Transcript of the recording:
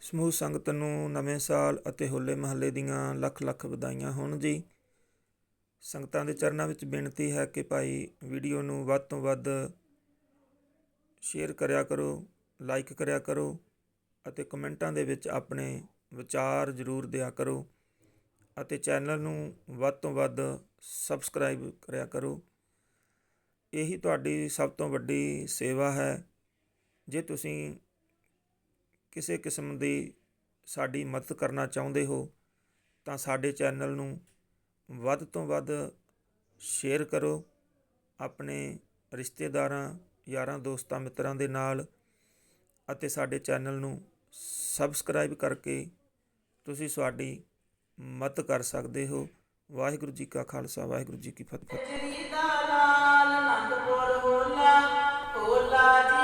ਸਮੂਹ ਸੰਗਤ ਨੂੰ ਨਵੇਂ ਸਾਲ ਅਤੇ ਹੋਲੇ ਮਹੱਲੇ ਦੀਆਂ ਲੱਖ ਲੱਖ ਵਧਾਈਆਂ ਹੋਣ ਜੀ। ਸੰਗਤਾਂ ਦੇ ਚਰਨਾਂ ਵਿੱਚ ਬੇਨਤੀ ਹੈ ਕਿ ਭਾਈ ਵੀਡੀਓ ਨੂੰ ਵੱਧ ਤੋਂ ਵੱਧ ਸ਼ੇਅਰ ਕਰਿਆ ਕਰੋ, ਲਾਈਕ ਕਰਿਆ ਕਰੋ ਅਤੇ ਕਮੈਂਟਾਂ ਦੇ ਵਿੱਚ ਆਪਣੇ ਵਿਚਾਰ ਜ਼ਰੂਰ ਦਿਆ ਕਰੋ ਅਤੇ ਚੈਨਲ ਨੂੰ ਵੱਧ ਤੋਂ ਵੱਧ ਸਬਸਕ੍ਰਾਈਬ ਕਰਿਆ ਕਰੋ। ਇਹੀ ਤੁਹਾਡੀ ਸਭ ਤੋਂ ਵੱਡੀ ਸੇਵਾ ਹੈ। ਜੇ ਤੁਸੀਂ ਕਿਸੇ ਕਿਸਮ ਦੀ ਸਾਡੀ ਮਦਦ ਕਰਨਾ ਚਾਹੁੰਦੇ ਹੋ, ਤਾਂ ਸਾਡੇ ਚੈਨਲ ਨੂੰ ਵੱਧ ਤੋਂ ਵੱਧ ਸ਼ੇਅਰ ਕਰੋ। ਆਪਣੇ ਰਿਸ਼ਤੇਦਾਰਾਂ, ਯਾਰਾਂ, ਦੋਸਤਾਂ, ਮਿੱਤਰਾਂ ਦੇ ਨਾਲ ਅਤੇ ਸਾਡੇ ਚੈਨਲ ਨੂੰ ਸਬਸਕ੍ਰਾਈਬ ਕਰਕੇ ਤੁਸੀਂ ਸਾਡੀ ਮਦਦ ਕਰ ਸਕਦੇ ਹੋ। ਵਾਹਿਗੁਰੂ ਜੀ ਕਾ ਖਾਲਸਾ, ਵਾਹਿਗੁਰੂ ਜੀ ਕੀ ਫਤਿਹ। ਚਰੀ ਦਾ ਲਾਲ ਅਨੰਦਪੁਰ ਹੋਲਾ ਹੋਲਾ